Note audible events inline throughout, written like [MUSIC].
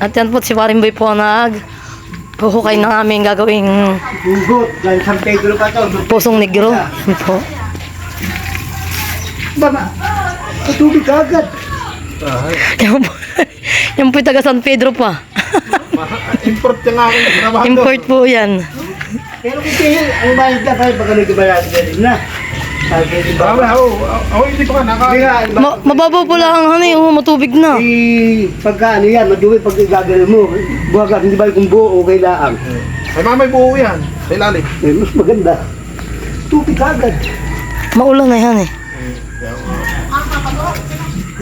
At yan po si Warimboy po nag huhukay ng aming gagawing Hugot. Dahil San Pedro pa to. pusong negro. Yan po. Baba. Patubig ka agad. [LAUGHS] Yan po, yan po yung taga San Pedro pa. [LAUGHS] Import yung aking trabaho. Import po yan. Pero kung kayo, ang bayad na tayo, baka nagkabayad ka din na. Sabi di ba? Baba, ako, ako hindi pa ka naka... Hindi nga, Ma mababaw po lang ang hanay, oh, matubig na. Eh, pagka ano yan, madumi pag igagano mo. Buwaga, hindi ba kung buo o kailangan. Ay, mamay buo yan. Sa ilalim. Eh, mas maganda. Tubig agad. Maulan na yan eh.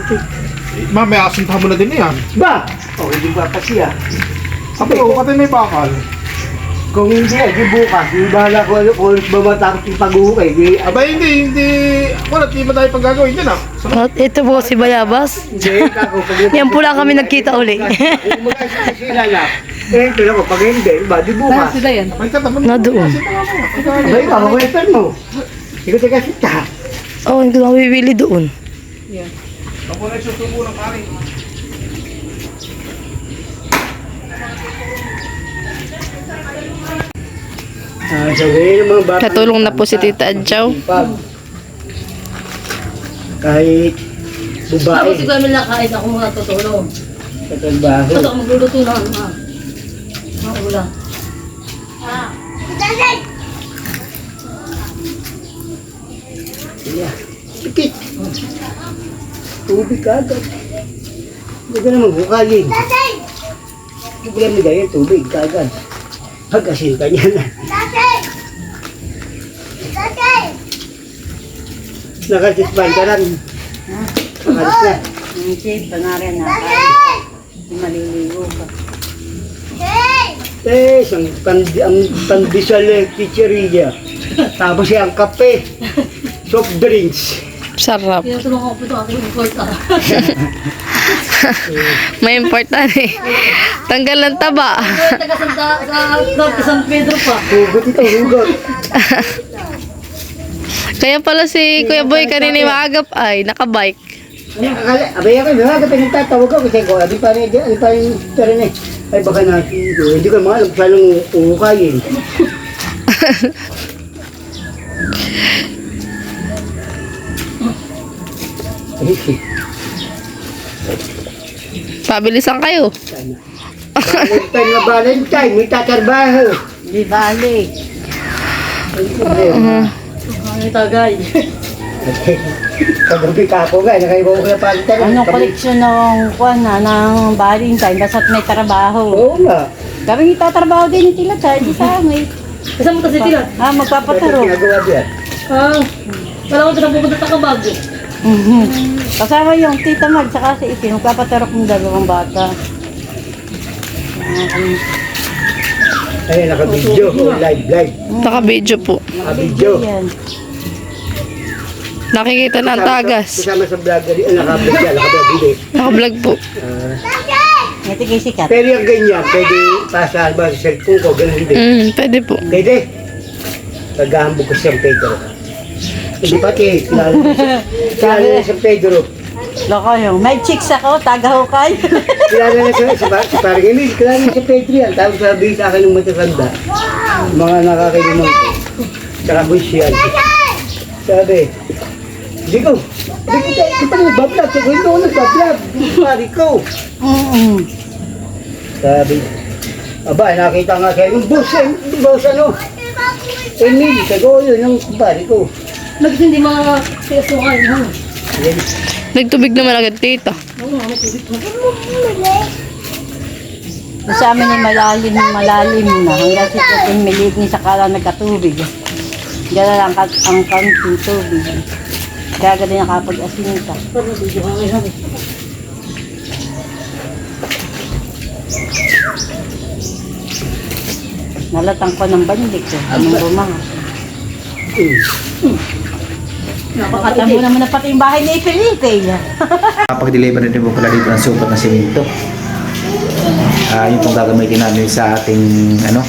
Eh, Mamay, asintahan mo na din yan. Ba? O, hindi ba pa siya? Sabi ko, pati may bakal. Kung hindi, di bukas. Hindi bahala ko ano, kung ba matakot yung pag-uukay. Di, Aba, hindi, hindi. Wala, di ba tayo pag gagawin dyan ah. Sa At ito po si Bayabas. hindi. Pag Yan po lang kami nagkita uli. Kung sila na, eh, ito lang ko, pag hindi, ba, di bukas. may kataman. Na doon. Ba, ikaw, makulitan mo. Ikaw taga sita. Oh, hindi ko na bibili doon. Ako na susubo ng kanin. Ah, sabihin ng mga bata. Katulong na po si Tita Adjaw. Kahit babae kami nakain ako mga tutulong. sa trabaho. ako magluluto na. Ha? Mga ulam. Yeah. Sikit. Tubig ka agad. Hindi ka naman bukalin. Problema mo dahil tubig ka agad. Pag-asin ka niya na. Nakatispan ka lang. Nakatis na. Hindi, pangalan na. Maliligo ka. Eh, isang pandi, ang pandesal eh, chicheria. Tapos yung kape. Soft drinks. Sarap. Tinutulong ako po ito ako yung kwarta. [LAUGHS] May important eh. Tanggal ng taba. taga sa, sa San Pedro pa. Hugot [LAUGHS] ito, hugot. Kaya pala si Kuya Boy kanina maagap ay nakabike. Abay ako, mga kapag nagtatawag ako kasi ko, abi pa rin, abi pa rin, pero na, ay baka natin, hindi ko maalam, paano uukayin. Pabilisan kayo. Valentine na Valentine, may tatarbaho. Di bali. Ang tagay. Kagabi ka ako nga, nakaibaw ko na Valentine. Anong koleksyon ng kuwan na ng Valentine basta't may trabaho. Oo nga. Kami itatrabaho din ni Tila sa di sa amin. Kasama kasi sila. Ah, magpapataro. Ginagawa diyan. Ah, wala ko na pupunta sa kabago. Mhm. Kasama yung tita Mag saka si Itin, magpapatarok ng dalawang bata. Ah, Ayun, naka-video, live, live. Naka-video po. Naka-video. Yan. Nakikita na ang tagas. Kasama sa vlogger, eh, naka-vlog yan, naka-vlog hindi. Naka-vlog po. Kay sikat. pero yung ganyan, pwede pasal ba sa cellphone ko, ganun hindi. Mm, pwede po. Pwede. Naghahambog ko sa San Pedro. Hindi pati, kilala kilala na sa [LAUGHS] Pedro. Loko yung, may chicks ako, taga-hukay. [LAUGHS] Kilala na sa, sa, sa parang Emil, kilala na sa Pedro yan. Tapos sabi sa akin ng matatanda, mga nakakainuman ko. Tsaka busyal. Sabi, hindi ko, hindi ko, kita mo, bablog. Sabi ko, hindi ko nagbablog. Pari ko. Mm-mm. Sabi, aba, nakita nga kayo, yung boss, eh, yung boss ano, Emil, sabi ko, yun, yung pari ko. Bakit hindi? Yan. Nagtubig naman agad tita. Sa amin ay malalim, malalim na. Hanggang sa 15 milit ni sakala nagkatubig. Diyan lang kat ang kanting tubig. Kaya ganun nakapag-asin ka. Parang video ka ngayon. Nalatang ko ng bandik ko. Anong bumangas. Napakata mo naman na pati yung bahay ni Felipe. Kapag-deliver na din po pala dito ng supot na simento. Ah, yun pong gagamitin namin sa ating ano,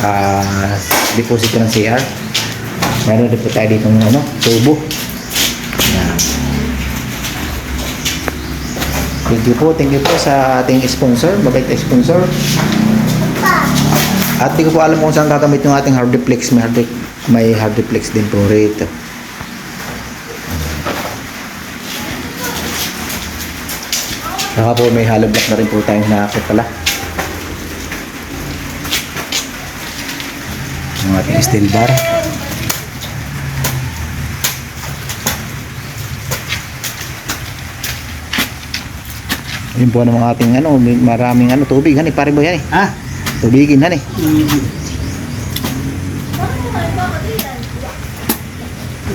ah, deposito ng CR. Meron din po tayo dito ng ano, tubo. Yan. Thank you po, thank you po sa ating sponsor, mabait na sponsor. At di ko po alam kung saan gagamit yung ating hardiplex. May, hard, may hardiplex din po rito. Saka po may hollow block na rin po tayong nakakit pala. Ang ating steel bar. Yun po ng mga ating ano, maraming ano, tubig. Hani, pare mo yan eh. Ha? Tubigin, hani.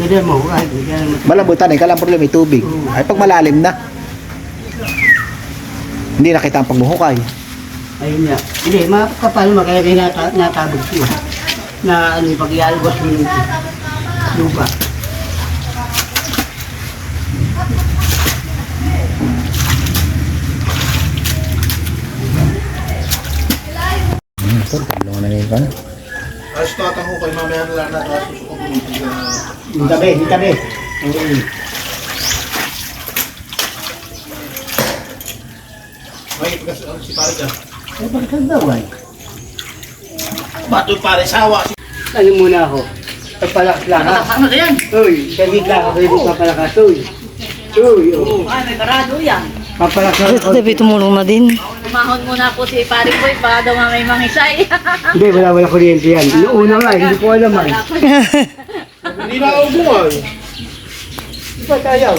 Ganyan mo, ay, ganyan mo. Malabutan eh, kalang problema may tubig. Ay pag malalim na. Hindi nakita ang pagbuhukay. Ayun nga. Hindi, makakapal mo, kaya kayo nata, natabog siya. Na ano, yung pag-ialbos mo yung lupa. Ito, tulungan na nito. Ano? Ayos tatang ko kay mamaya na lang na tabi, yung tabi. Oo. May pagkas ano si pare dyan. Ay, bakit ang dawan? Bato pare sawa. Ano muna ako? Pagpalakas lang ha? Ano na yan? Uy, sagit lang ako yung papalakas. Uy. Uy, oh. Ay, may barado yan. Papalakas ako. Sabi, tumulong na din. Tumahon muna po si Paring Boy, baka daw may mangisay. [LAUGHS] Hindi, wala wala kuryente yan. Yung una nga, hindi ko alam ay. [LAUGHS] Hindi na ako buwan. Di ba tayo?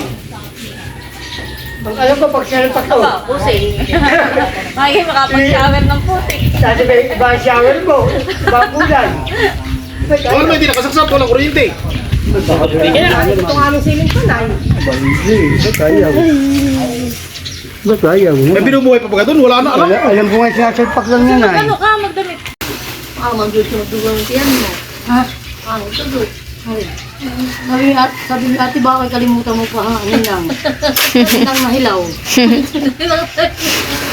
Ang alam ko, pag siya pa. Aba, pusi. [LAUGHS] Magi makapag-shower ng pusi. Sabi ba, iba ang shower mo. Iba ang tayo? Wala may hindi nakasaksak, walang kuryente. Ito nga aming siling panay. Hindi. Di ba tayo? Di ba tayo? May binubuhay pa ba doon? Wala na alam. Alam, ko nga sinasalpak lang yan ay. Ano ka, magdamit. Ah, magdududugan ang tiyan mo. Ha? Ah, magdudug. Sabi ni ate, sabi ni ate, baka kalimutan mo pa ang ano lang. Ang mahilaw. [LAUGHS]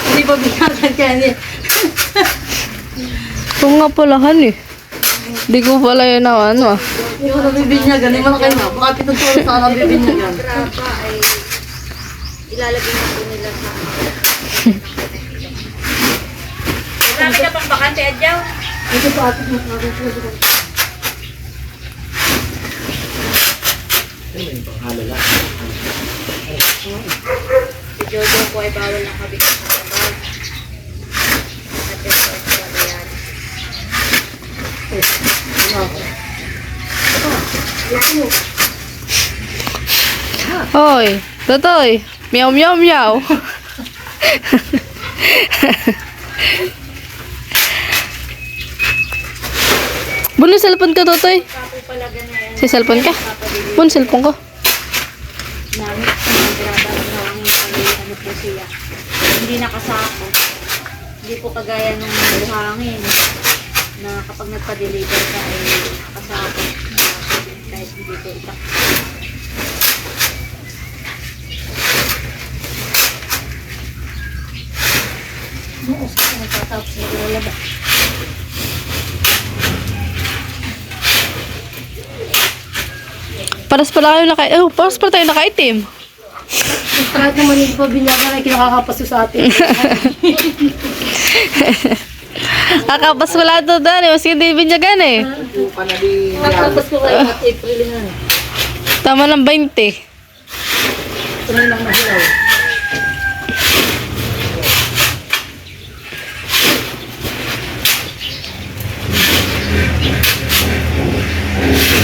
Hindi pa binagad ka niya. Ito nga pala, han eh. Hindi ko pala yun na ano ah. Hindi mo nabibinyagan, hindi mo na kayo na. Baka pitong turo sa nabibinyagan. Marami ka pang bakante, Adjaw. Ito pa ate, mas nabibinyagan. Si Jojo po ay bawal ng kabit ng trabaho. At ito ay kabayan. Hoy, Totoy. Meow, meow, meow. Bun, cellphone ka, Totoy. Si cellphone ka? Bun, cellphone ko. Na. Hindi nakasako. Hindi po kagaya nung buhangin na kapag nagpa-deliver ka ay nakasako. Kahit hindi po itak. Tapos naglalaba. Paras pala kayo naka... Oh, paras pala tayo nakaitim. Kahit naman hindi pa binyagan ay kinakakapaso sa atin. [LAUGHS] Kakapas wala to dali. Maski hindi binyagan eh. Nakakapas ko kayo at April na. Tama ng 20. Tunay lang mahilaw. Sabi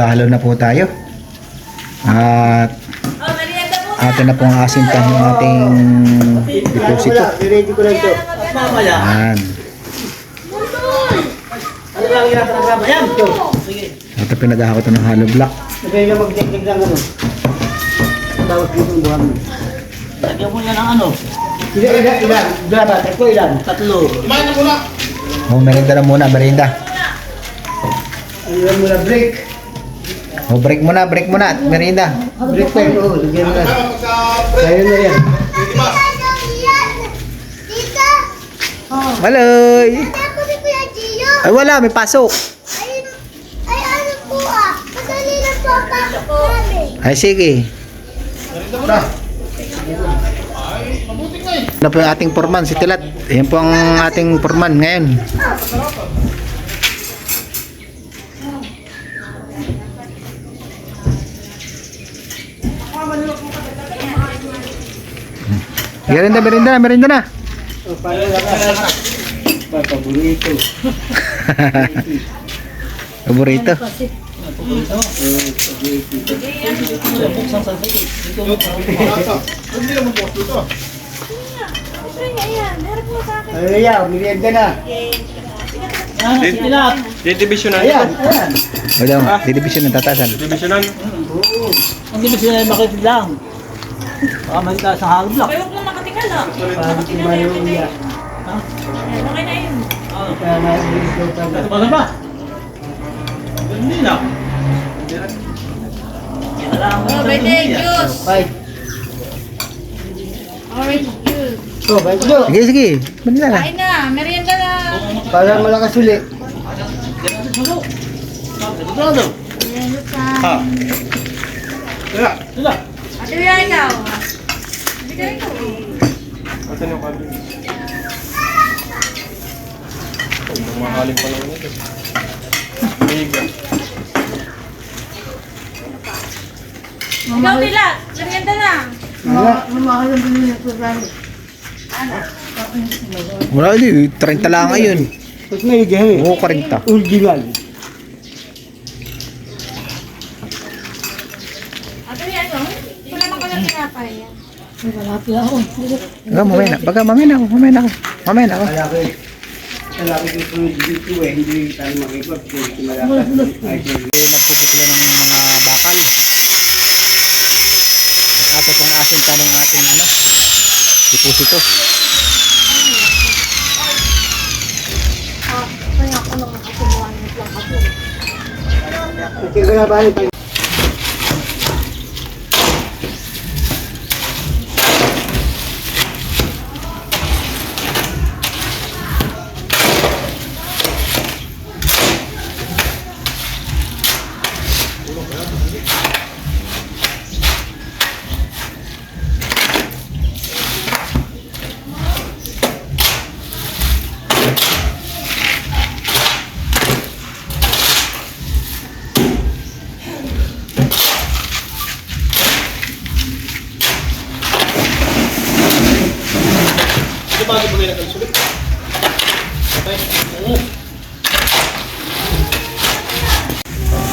At naghahalo na po tayo. At atin na po ang asintan ng ating deposito. Ready ko lang ito. Yan. Ano lang yung nakasama yan? Ito. Sige. At pinagawa ko ito ng hollow block. Nagay na magdagdag ng ano. Tawag dito ang buhangin. Lagyan mo niya ng ano? Ilan, ilan, ilan. Dalawa, tatlo, ilan? Tatlo. Kumain na muna. Oh, merienda na muna, merienda. Ano mo na break? O, break muna, break muna. At merienda. Break time, oo. Lagyan mo na. Kaya na yan. Maloy! Ay, wala. May pasok. Ay, ay ano po ah. Madali lang po ang pasok namin. Ay, sige. Ano po yung ating forman, si Tilat. Yan po ang ating forman ngayon. Merinda, merinda na, [LAUGHS] merinda na. O, paano lang ka? Papaborito. Paborito. Ano na yan? Merienda na. Didivisionan. Ayan, ayan. Wala, didivision ng tatasan. Divisionan. Hindi ba sila makit lang? Baka may taas ng halong block. Niya. Kaya na dito ka na. Ano ba? Hindi na. Oh, pwede, juice. Bye. Orange juice. Oh, bye bro. Sige, sige. Manila na. Kain na, merienda na. Para malakas ulit. Sigurado. Merienda pa. Ha. Tira. Sila. Ate Bea, ikaw. Hindi ka ikaw. Asan yung kabi? Mahaling pa lang ito. Mega. Ikaw, Tila. Merienda na. Mamahal ang bilhin ng programa. Wala, di. 30 lang ngayon. Ba't may gahe? Oo, 40. Original. Ate Bea, ikaw. Wala naman ko na tinapay. Baga, mamaya na. Baga, mamaya na ako. Mamaya na ako. Mamaya na ako. Malaki. Ko po dito eh. Hindi tayo makipag. Hindi nagpuputulo ng mga bakal. Ato pong ating tanong ating ano, deposito. Sige na balik.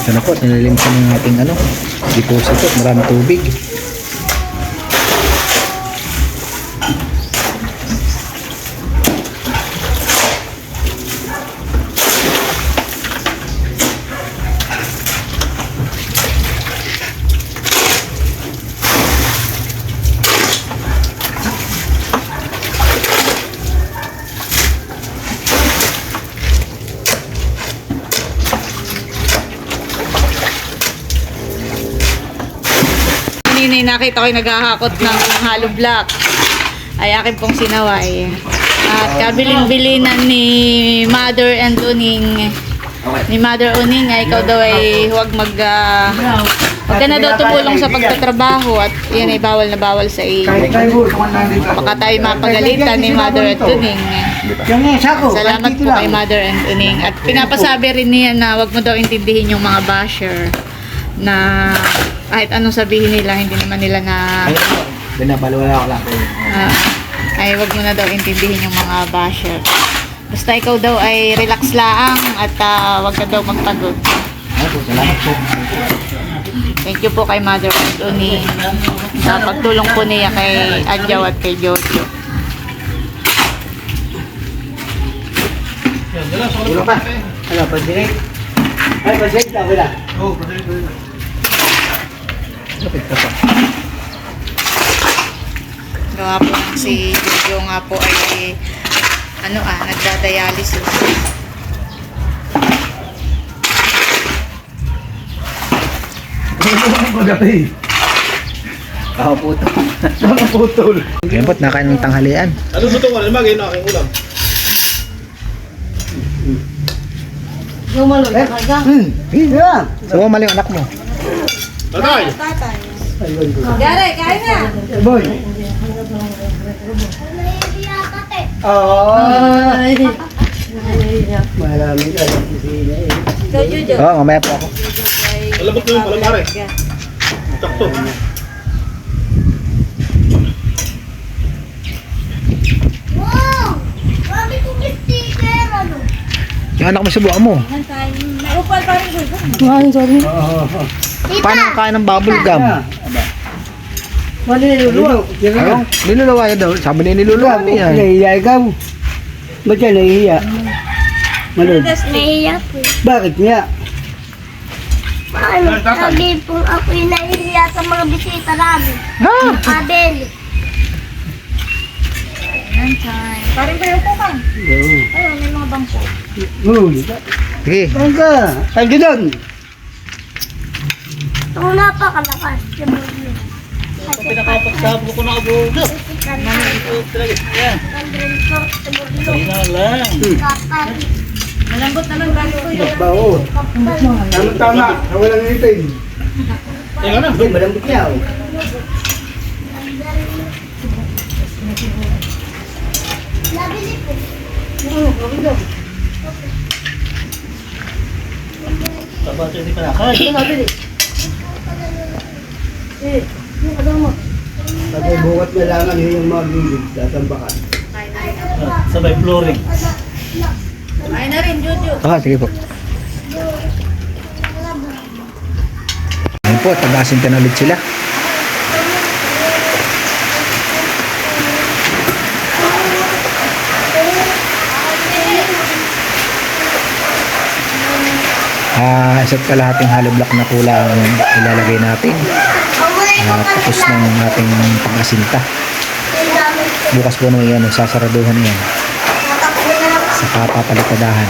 Ito na po, nililinisan ng ating ano, deposito. Marami tubig. Ninay nakita ko yung naghahakot ng hollow block. Ay akin pong sinaway. At kabiling-bilinan ni Mother and Uning. Ni Mother Uning ay ikaw daw ay huwag mag... ah, huwag ka na daw tumulong sa pagtatrabaho at yan ay bawal na bawal sa iyo. Baka tayo mapagalitan ni Mother at Uning. Yung isa ko. Salamat po kay Mother and Uning. At pinapasabi rin niya na wag mo daw intindihin yung mga basher na kahit anong sabihin nila, hindi naman nila na Binabalwala ko lang po. ah, ay wag mo na daw intindihin yung mga basher. Basta ikaw daw ay relax lang at ah, wag ka daw magpagod. Ano po, salamat po. Thank you po kay Mother and Uning sa pagtulong po niya kay Adjaw at kay Jojo. Ulo pa. Ano, pag-direct? Ay, pag-direct ako na. Gawa po ng si Jojo nga po ay ano ah, nagdadialysis. Pagati. Ako po ito. Nakaputol. Ngayon po't nakain ng tanghalian. Ano gusto ko? Limagay na aking ulam. Gumalo, nakaga. Hmm. Yeah. So, mali ang anak mo. Tatay! Gare, kain na. Boy. Ay. Maraming alam si Sina eh. Ikaw, Jojo. Oo, mamaya po ako. Malabot mo yung palamare. Takto. Wow! Mami kong sticker, ano? Yung anak mo sa buwan mo. May upal pa rin, Jojo. Ay, sorry. Oo. Paano ang kain ng bubble gum? Ah, Mali niluluwa. Ayun, niluluwa yan daw. Sabi ni niluluwa mo yan. Nahihiya ikaw. Ba't ka nahihiya? Malod. Nahiya po. Bakit niya? Ano, sabi po ako'y nahihiya sa mga bisita namin. Ha? Abel. Parin kayo po ka. Oo. Ayun, may mga bangko. Ka. Sige. Saan ka? Saan ka doon? Ito na pa kalakas. Yung mga Pinakapagsabo ko na abo. Kapag. Malambot naman bago ko yun. Bao. Tama tama. Walang ngipin. Tingnan na. Hindi, malambot niya. oh. Nabili po. Pati bukat na lang ano yung mga gilid. Tatambakan. Sabay flooring. Kain na rin, Jojo. Ah, sige po. Ayun po, tabasin ka na ulit sila. Ah, isa't kalahating hollow block na pula ang ilalagay natin. Ah, tapos ng ating pag-asinta. Bukas po nung yan, sasaraduhan yan. Sa papapalitadahan.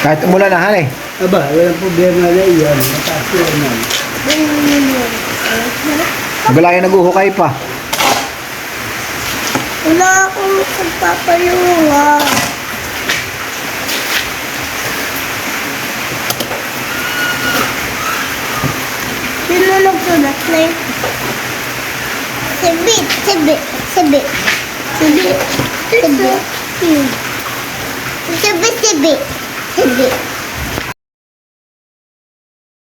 Kahit umulan na, han eh. Aba, walang problema na iyan. Mataas yun yan. Magalayan nag-uhukay pa. Wala akong pagpapayunga. Sino nagsulat na yun? Sibi, sibi, sibi. Sibi, sibi. Sibi, sibi. Thank [LAUGHS] you.